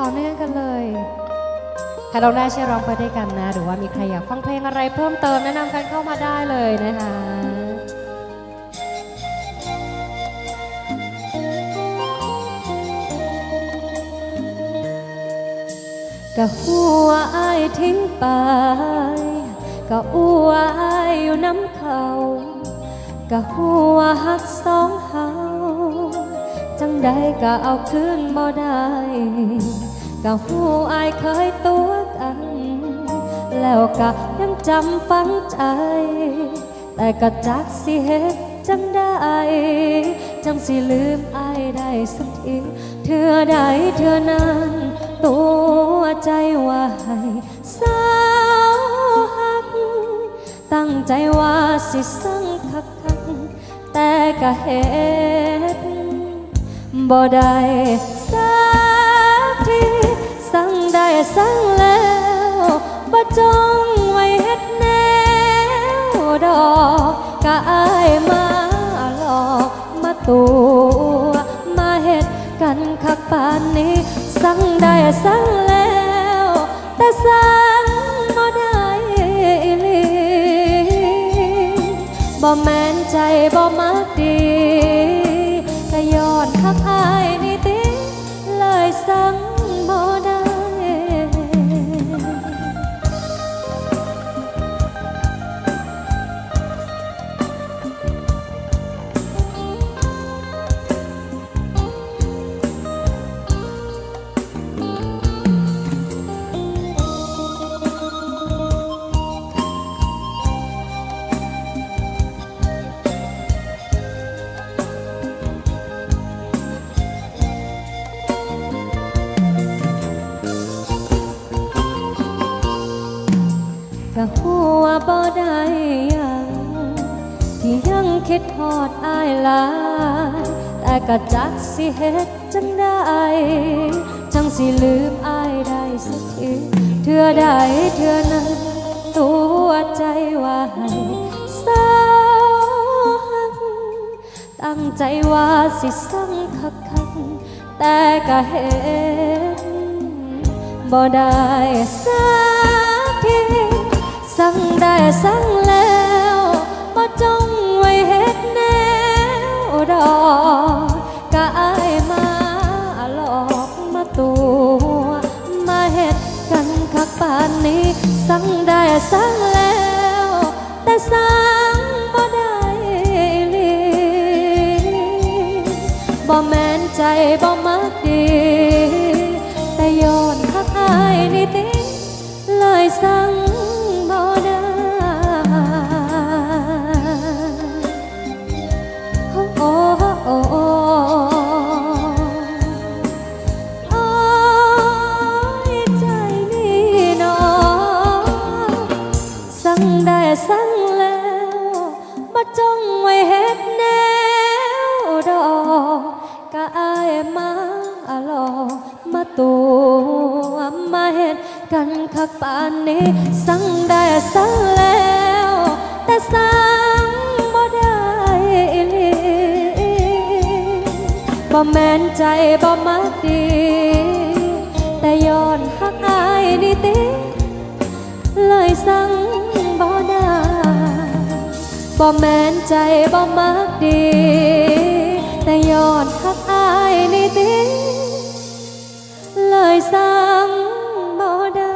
ต่อเนื่องกันเลยใครร้องได้ช่วยร้องไปด้วยกันนะ หรือว่ามีใครอยากฟังเพลงอะไรเพิ่มเติมแนะนำกันเข้ามาได้เลยนะคะก็หัวอายทิ้งไปก็อัวอายอยู่น้ำเขาก็หัวหักสองเฮาจังใดก็เอาคืนบ่ได้ ก็หูอายเคยตัวกัน แล้วก็ยังจำฝังใจ แต่ก็จักสิเฮ็ดจังได้จังสิลืมอายได้สักทีเธอใดเธอนั้นตัวใจว่าให้สาวหัก ตั้งใจว่าสิสั่งคักคักแต่ก็เฮ็ดบ่ได้ งได้สั่งแล้วบ่จองไว้เฮ็ดแนวดอกก็อายมาหลอกมาตัวมาเฮ็ดกันคักปานนี้สั่งได้สั่งแล้ว แต่สั่งบ่ได้อีหลีบ่แม่นใจบ่มักดีก็ย้อนทักอายนี่ติเลยสั่ง ก็หัวบ่ได้ยังที่ยังคิดฮอดอายลายแต่ก็จักสิเฮ็ดจังได้จังสิลืมอายได้สักทีเทื่อใดเทื่อนั้น ตัวใจว่าให้สาวหักตั้งใจว่าสิสั่งคักคักแต่ก็เห็นบ่ได้สัก สั่งได้สั่งแล้วบ่จงไว้เฮ็ดแนวดอกก็อายมาหลอกมาตัวมาเฮ็ดกันคักปานนี้สั่งได้สั่งแล้ว แต่สั่งบ่ได้ลีบ่แม่นใจบ่มักดีแต่ย้อนทักอายนี่ติเลยสั่ง มาหลอกมาตัวมาเฮ็ดกันคักปานนี้สั่งได้สั่งแล้ว แต่สั่งบ่ได้ลีบ่แม่นใจบ่มักดี แต่ย้อนหักอายนี่ติเลยสั่งบ่ได้บ่แม่นใจบ่มักดี แต่ยอดทักอน ติเลยสั่งบ่ได้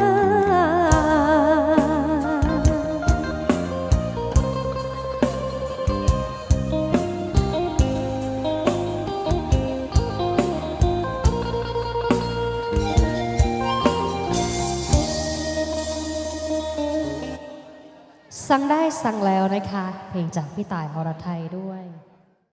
สั่งได้สั่งแล้วนะคะ เพลงจากพี่ต่ายอรไทยด้วย